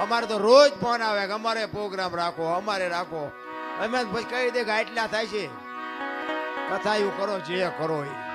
અમારે તો રોજ ફોન આવે કે અમારે પ્રોગ્રામ રાખો, અમારે રાખો. અમે પછી કહી દે કે આટલા થાય છે? કથા એવું કરો, જે કરો એ.